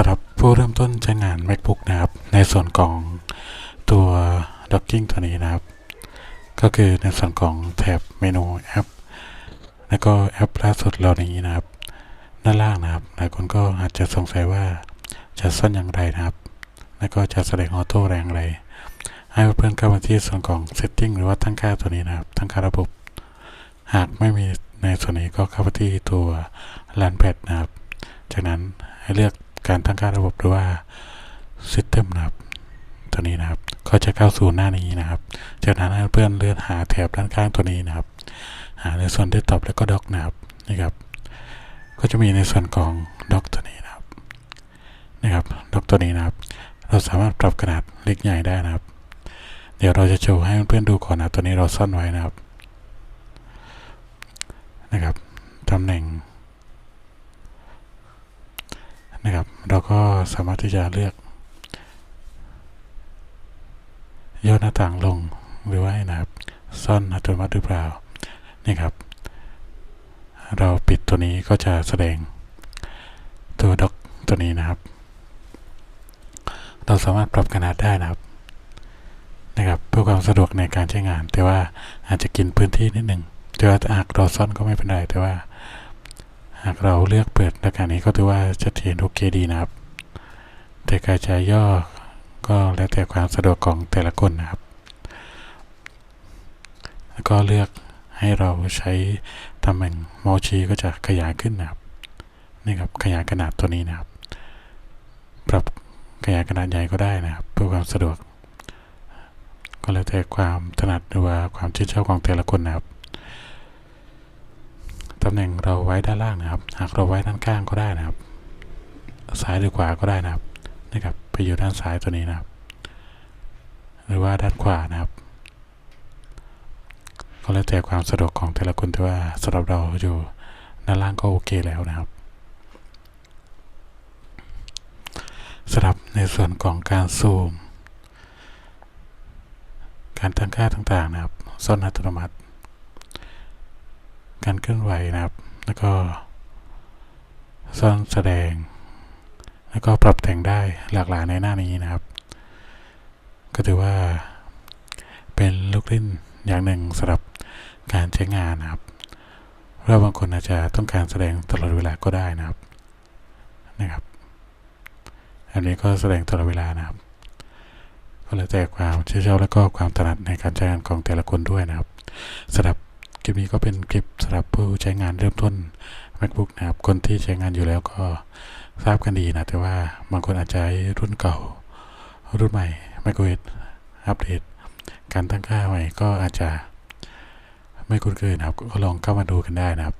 ำหรับผู้เริ่มต้นใช้งาน MacBook นะครับ ในส่วนของตัว Docking ตัวนี้นะครับ ก็คือในส่วนของแท็บเมนูแอป แล้วก็แอปล่าสุดเหล่านี้นะครับ ด้านล่างนะครับ หลายคนก็อาจจะสงสัยว่าจะซ่อนอย่างไรนะครับ แล้วก็จะแสดงออโต้แรงอะไร ให้เพื่อนๆเข้ามาที่ส่วนของ Setting หรือว่าตั้งค่าตัวนี้นะครับ ตั้งค่าระบบ หากไม่มีในส่วนนี้ก็เข้าไปที่ตัว LAN pad นะครับ จากนั้นให้เลือก การตั้งค่าระบบหรือว่า System นะครับ ตัวนี้นะครับ ก็จะเข้าสู่หน้านี้นะครับ จากนั้นให้เพื่อนเลือนหาแถบด้านข้างตัวนี้นะครับ หาในส่วน Desktop แล้วก็ Dock นะครับนี่ครับ ก็จะมีในส่วนของ Dock ตัวนี้นะครับนะครับ Dock ตัวนี้นะครับ เราสามารถปรับขนาดเล็กใหญ่ได้นะครับ เดี๋ยวเราจะโชว์ให้เพื่อนดูก่อนนะตัวนี้เราซ่อนไว้นะครับนะครับตำแหน่ง นะครับ เราก็สามารถที่จะเลือกย่อหน้าต่างลงหรือว่านะครับซ่อนอัตโนมัติหรือเปล่านี่ครับ เราปิดตัวนี้ก็จะแสดงตัวด็อกตัวนี้นะครับ เราสามารถปรับขนาดได้นะครับนะครับเพื่อความสะดวกในการใช้งาน แต่ว่าอาจจะกินพื้นที่นิดหนึ่งแต่ว่าหากเราซ่อนก็ไม่เป็นไรแต่ว่า หากเราเลือกเปิดรายการนี้ก็ถือว่าชัดเจนโอเคดีนะครับ แต่การใช้ย่อก็แล้วแต่ความสะดวกของแต่ละคนนะครับ แล้วก็เลือกให้เราใช้ตำแหน่งเมาส์ชี้ก็จะขยายขึ้นนะครับ นี่ครับขยายขนาดตัวนี้นะครับ ปรับขยายขนาดใหญ่ก็ได้นะครับ เพื่อความสะดวก ก็แล้วแต่ความถนัดหรือว่าความชื่นชอบของแต่ละคนนะครับ ตำแหน่งเราไว้ด้านล่างนะครับ หากเราไว้ด้านข้างก็ได้นะครับ ซ้ายหรือขวาก็ได้นะครับนะครับไปอยู่ด้านซ้ายตัวนี้นะครับ หรือว่าด้านขวานะครับ ก็แล้วแต่ความสะดวกของแต่ละคนแต่ว่าสำหรับเราอยู่ด้านล่างก็โอเคแล้วนะครับสำหรับในส่วนของการซูม การตั้งค่าต่างๆนะครับซ่อนอัตโนมัติ การเคลื่อนไหวนะครับ แล้วก็ซ่อนแสดง แล้วก็ปรับแต่งได้หลากหลายในหน้านี้นะครับ ก็ถือว่าเป็นลูกเล่นอย่างหนึ่งสำหรับการใช้งานนะครับเพราะบางคนอาจจะต้องการแสดงตลอดเวลาก็ได้นะครับ นะครับ อันนี้ก็แสดงตลอดเวลานะครับ ก็แล้วแต่ความชื่นชอบและก็ความถนัดในการใช้งานของแต่ละคนด้วยนะครับสำหรับ ลิปนี้ก็เป็นคลิปสำหรับผู้ใช้งานเริ่มต้น MacBook นะครับ คนที่ใช้งานอยู่แล้วก็ทราบกันดีนะ แต่ว่าบางคนอาจจะใช้รุ่นเก่า รุ่นใหม่ macOS อัปเดต การตั้งค่าใหม่ก็อาจจะไม่คุ้นเคยนะครับ ก็ลองเข้ามาดูกันได้นะครับ